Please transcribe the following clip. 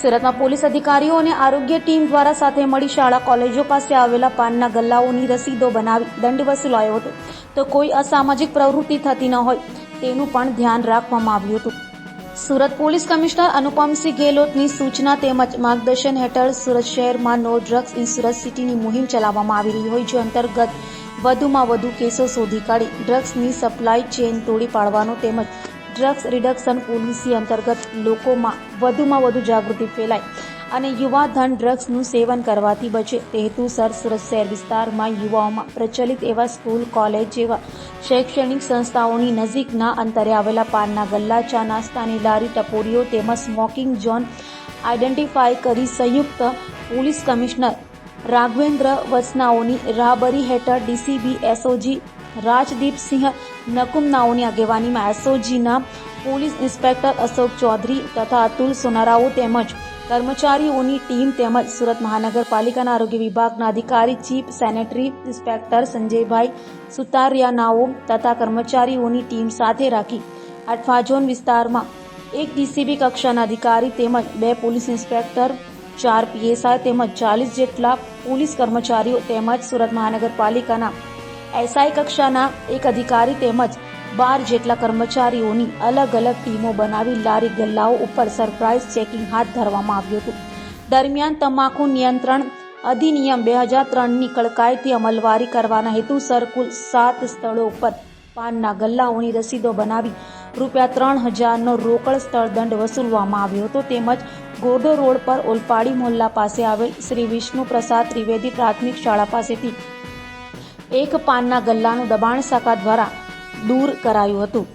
સુરતમાં પોલીસ અધિકારીઓ અને આરોગ્ય ટીમ દ્વારા સાથે મળી શાળા કોલેજો પાસે આવેલા પાનના ગલ્લાઓની રસીદો બનાવી દંડ વસૂલાયો હતો. તો કોઈ અસામાજિક પ્રવૃત્તિ થતી ન હોય, તેનું પણ ધ્યાન રાખવામાં આવ્યું હતું. સુરત પોલીસ કમિશનર અનુપમસિંહ ગેહલોતની સૂચના તેમજ માર્ગદર્શન હેઠળ સુરત શહેરમાં નો ડ્રગ્સ ઇન સુરત સિટીની મુહિમ ચલાવવામાં આવી રહી હોય, જે અંતર્ગત વધુમાં વધુ કેસો શોધી કાઢી ડ્રગ્સની સપ્લાય ચેઇન તોડી પાડવાનો તેમજ ડ્રગ્સ રિડક્શન પોલિસી અંતર્ગત લોકોમાં વધુમાં વધુ જાગૃતિ ફેલાય અને યુવા ધન ડ્રગ્સનું સેવન કરવાથી બચે. તે હેતુસર સુરત શહેર વિસ્તારમાં યુવાઓમાં પ્રચલિત એવા સ્કૂલ, કોલેજ જેવા શૈક્ષણિક સંસ્થાઓની નજીકના અંતરે આવેલા પાનના ગલ્લા, ચા નાસ્તાની લારી, ટપોરીઓ તેમજ સ્મોકિંગ ઝોન આઈડેન્ટિફાઈ કરી સંયુક્ત પોલીસ કમિશનર રાઘવેન્દ્ર વસનાઓની રાહબરી હેઠળ ડીસીબી, એસઓજી રાજદીપસિંહ નકુમનાઓની આગેવાનીમાં એસઓજીના પોલીસ ઇન્સ્પેક્ટર અશોક ચૌધરી તથા અતુલ સોનારાઓ તેમજ કર્મચારીઓની ટીમ તેમજ સુરત મહાનગરપાલિકાના આરોગ્ય વિભાગના અધિકારી, ચીફ સેનેટરી ઇન્સ્પેક્ટર સંજયભાઈ સુતારિયાનાઓ તથા કર્મચારીઓની ટીમ સાથે રાખી અઠવાજોન વિસ્તારમાં એક ડીસીબી કક્ષાના અધિકારી તેમજ બે પોલીસ ઇન્સ્પેક્ટર, ચાર પીએસઆઈ તેમજ ચાલીસ જેટલા પોલીસ કર્મચારીઓ તેમજ સુરત મહાનગરપાલિકાના એસઆઈ કક્ષાના એક અધિકારી તેમજ બાર જેટલા કર્મચારીઓની અલગ અલગ ટીમો બનાવી લારી ગલ્લાઓ ઉપર સરપ્રાઇઝ ચેકિંગ હાથ ધરવામાં આવ્યું હતું. દરમિયાન તમાકુ નિયંત્રણ અધિનિયમ બે હજાર ત્રણની કડકાઈથી અમલવારી કરવાના હેતુસર કુલ સાત સ્થળો ઉપર પાનના ગલ્લાઓની રસીદો બનાવી રૂપિયા ત્રણ હજારનો રોકડ સ્થળ દંડ વસૂલવામાં આવ્યો હતો. તેમજ ગોડો રોડ પર ઓલપાડી મોહલ્લા પાસે આવેલ શ્રી વિષ્ણુ પ્રસાદ ત્રિવેદી પ્રાથમિક શાળા પાસેથી એક પાનના ગલ્લાનું દબાણ શાખા દ્વારા દૂર કરાયું હતું.